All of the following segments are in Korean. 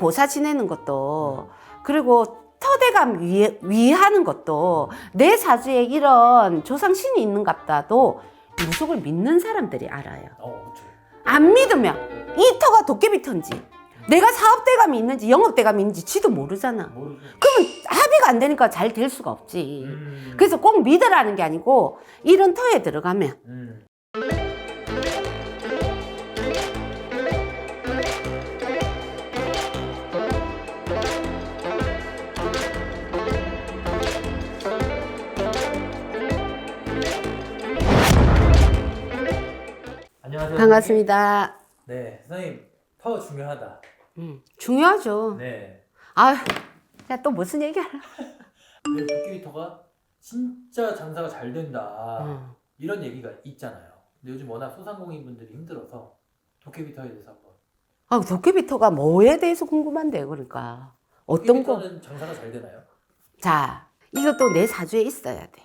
고사 지내는 것도 그리고 터대감 위, 위하는 것도 내 사주에 이런 조상신이 있는갑다도 무속을 믿는 사람들이 알아요. 어, 그렇죠. 안 믿으면 이 터가 도깨비 터인지 내가 사업대감이 있는지 영업대감이 있는지 지도 모르잖아. 모르죠. 그러면 합의가 안 되니까 잘 될 수가 없지. 음. 그래서 꼭 믿으라는 게 아니고 이런 터에 들어가면 음. 안녕하세요. 반갑습니다. 네, 선생님 파워 중요하다. 음, 중요하죠. 네. 아, 야 또 무슨 얘기야? 왜 도깨비터가 진짜 장사가 잘 된다. 음. 이런 얘기가 있잖아요. 근데 요즘 워낙 소상공인 분들이 힘들어서 도깨비터에 대해서 한번. 아, 도깨비 터가 뭐에 대해서 궁금한데요, 그러니까 어떤 거? 도깨비터는 장사가 잘 되나요? 자, 이것도 내 사주에 있어야 돼.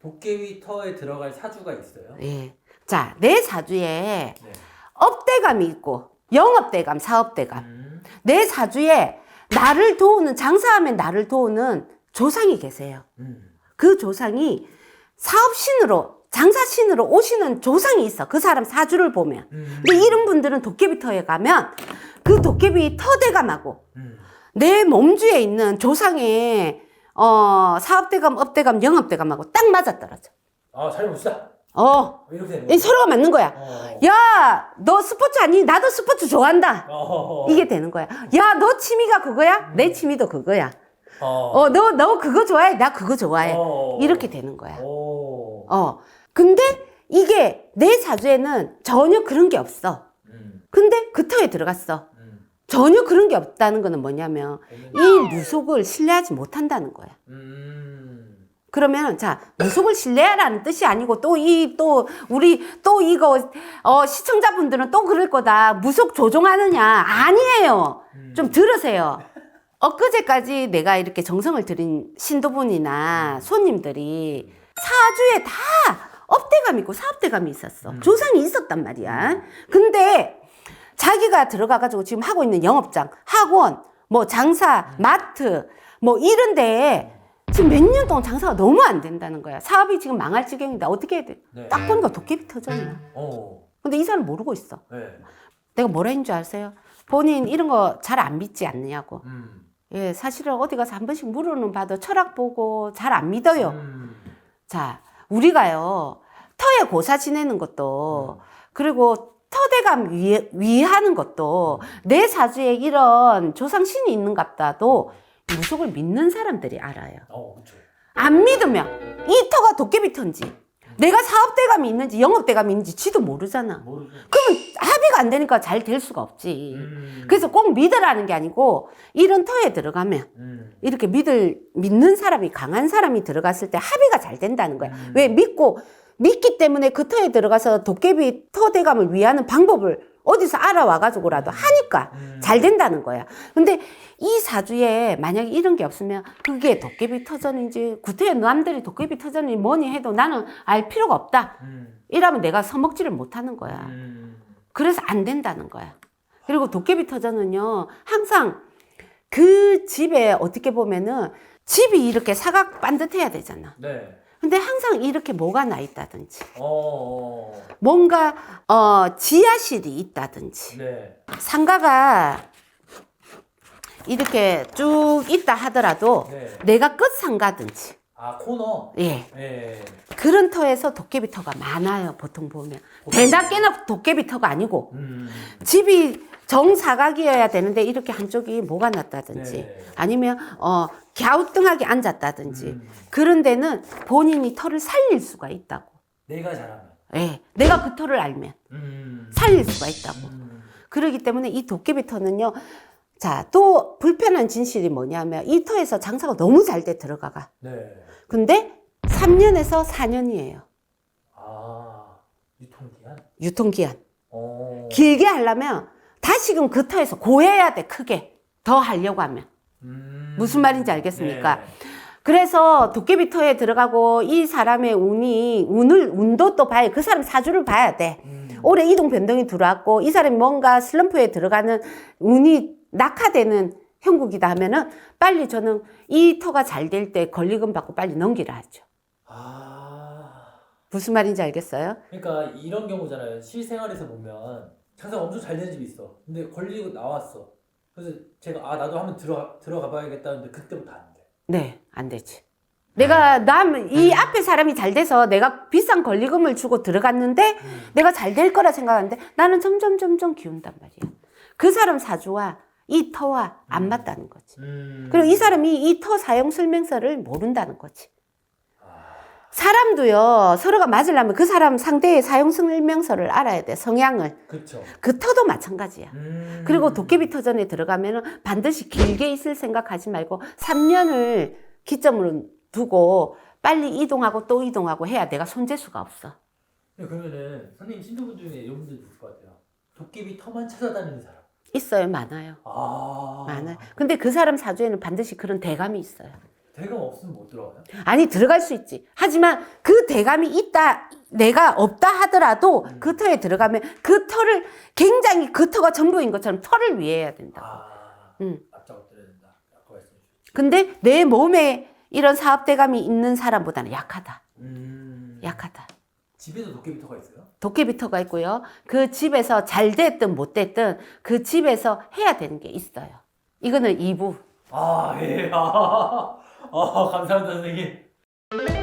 도깨비터에 들어갈 사주가 있어요. 예. 자, 내 사주에 네. 업대감이 있고 영업대감, 사업대감. 음. 내 사주에 나를 도우는 장사하면 나를 도우는 조상이 계세요. 음. 그 조상이 사업신으로 장사신으로 오시는 조상이 있어. 그 사람 사주를 보면. 음. 근데 이런 분들은 도깨비 터에 가면 그 도깨비 터대감하고 음. 내 몸주에 있는 조상의 어, 사업대감, 업대감, 영업대감하고 딱 맞아떨어져. 아, 잘 봅시다. 어, 이렇게 되는 이. 서로가 맞는 거야. 어. 야, 너 스포츠 아니? 나도 스포츠 좋아한다. 어. 이게 되는 거야. 야, 너 취미가 그거야? 내 취미도 그거야. 어. 어, 너, 너 그거 좋아해? 나 그거 좋아해. 어. 이렇게 되는 거야. 오. 어. 근데 이게 내 사주에는 전혀 그런 게 없어. 음. 근데 그 터에 들어갔어. 음. 전혀 그런 게 없다는 거는 뭐냐면 되는- 이 무속을 신뢰하지 못한다는 거야. 음. 그러면 자 무속을 신뢰하라는 뜻이 아니고 또이또 우리 또 이거 어 시청자분들은 또 그럴 거다. 무속 조종하느냐? 아니에요. 음. 좀 들으세요. 엊그제까지 내가 이렇게 정성을 들인 신도분이나 손님들이 사주에 다 업대감 있고 사업대감이 있었어. 음. 조상이 있었단 말이야. 근데 자기가 들어가 가지고 지금 하고 있는 영업장 학원 뭐 장사 마트 뭐 이런 데에 지금 몇 년 동안 장사가 너무 안 된다는 거야. 사업이 지금 망할 지경이다. 어떻게 해야 돼? 네. 딱 보니까 도깨비 터졌냐. 어. 근데 이 사람 모르고 있어. 네. 내가 뭐라 했는 줄 아세요? 본인 이런 거 잘 안 믿지 않느냐고. 음. 예, 사실은 어디 가서 한 번씩 물어는 봐도 철학 보고 잘 안 믿어요. 음. 자, 우리가요, 터에 고사 지내는 것도, 그리고 터대감 위, 위하는 것도, 내 사주에 이런 조상신이 있는 갑다도 무속을 믿는 사람들이 알아요. 어, 그렇죠. 안 믿으면 이 터가 도깨비 터인지 내가 사업대감이 있는지 영업대감이 있는지 지도 모르잖아. 모르죠. 그러면 합의가 안 되니까 잘 될 수가 없지. 음. 그래서 꼭 믿으라는 게 아니고 이런 터에 들어가면 음. 이렇게 믿을 믿는 사람이 강한 사람이 들어갔을 때 합의가 잘 된다는 거야. 음. 왜 믿고 믿기 때문에 그 터에 들어가서 도깨비 터대감을 위하는 방법을 어디서 알아와 가지고라도 하니까 음. 잘 된다는 거야. 근데 이 사주에 만약에 이런 게 없으면 그게 도깨비 터전인지 구태여 남들이 도깨비 터전이 뭐니 해도 나는 알 필요가 없다. 음. 이러면 내가 서먹지를 못하는 거야. 음. 그래서 안 된다는 거야. 그리고 도깨비 터전은요, 항상 그 집에 어떻게 보면은 집이 이렇게 사각 반듯해야 되잖아. 네. 근데 항상 이렇게 뭐가 나 있다든지, 어. 어. 뭔가, 어, 지하실이 있다든지, 네. 상가가 이렇게 쭉 있다 하더라도 네. 내가 끝 상가든지, 아, 코너. 예. 예. 그런 터에서 도깨비 터가 많아요, 보통 보면. 대낮 깨나 도깨비 터가 아니고, 음. 집이 정사각이어야 되는데 이렇게 한쪽이 뭐가 났다든지 네. 아니면 어 갸우뚱하게 앉았다든지 음. 그런 데는 본인이 털을 살릴 수가 있다고. 내가 잘하면. 예. 내가 그 털을 알면 음. 살릴 수가 있다고. 음. 그러기 때문에 이 도깨비 터는요. 자, 또 불편한 진실이 뭐냐면 이 터에서 장사가 너무 잘 돼 들어가가. 네. 근데 3년에서 4년이에요. 아, 유통기한? 유통기한. 어. 길게 하려면 다시금 그 터에서 고해야 돼, 크게. 더 하려고 하면. 음. 무슨 말인지 알겠습니까? 네. 그래서 도깨비 터에 들어가고 이 사람의 운이 운을 운도 또 봐야 그 사람 사주를 봐야 돼. 음. 올해 이동 변동이 들어왔고 이 사람이 뭔가 슬럼프에 들어가는 운이 낙하되는 형국이다 하면은 빨리 저는 이 터가 잘 될 때 권리금 받고 빨리 넘기라 하죠. 아. 무슨 말인지 알겠어요? 그러니까 이런 경우잖아요. 실생활에서 보면 장사가 엄청 잘 되는 집이 있어. 근데 걸리고 나왔어. 그래서 제가 아 나도 한번 들어가 들어가 봐야겠다는데 그때부터 안 돼. 네, 안 되지. 내가 남 이 앞에 사람이 잘 돼서 내가 비싼 권리금을 주고 들어갔는데 내가 잘 될 거라 생각하는데 나는 점점 점점 기운단 말이야. 그 사람 사주와 이 터와 안 맞다는 거지. 음. 그리고 이 사람이 이 터 사용 설명서를 모른다는 거지. 아. 사람도요 서로가 맞으려면 그 사람 상대의 사용 설명서를 알아야 돼 성향을 그쵸. 그 터도 마찬가지야. 음. 그리고 도깨비 터전에 들어가면은 반드시 길게 있을 생각하지 말고 3년을 기점으로 두고 빨리 이동하고 또 이동하고 해야 내가 손재수가 없어. 근데 그러면은 선생님 신도분 중에 이런 분들 있을 것 같아요. 도깨비 터만 찾아다니는 사람. 있어요, 많아요. 아. 많아요. 근데 그 사람 사주에는 반드시 그런 대감이 있어요. 대감 없으면 못 들어가요? 아니, 들어갈 수 있지. 하지만 그 대감이 있다, 내가 없다 하더라도 그 터에 들어가면 그 터를 굉장히 그 터가 전부인 것처럼 터를 위해야 된다. 아. 음. 앞장 엎드려야 된다. 아까 말씀해 주셨죠. 근데 내 몸에 이런 사업 대감이 있는 사람보다는 약하다. 음. 약하다. 집에도 도깨비 터가 있어요? 도깨비터가 있고요. 그 집에서 잘 됐든 못 됐든 그 집에서 해야 되는 게 있어요. 이거는 2부. 아 예. 아, 어, 감사합니다, 선생님.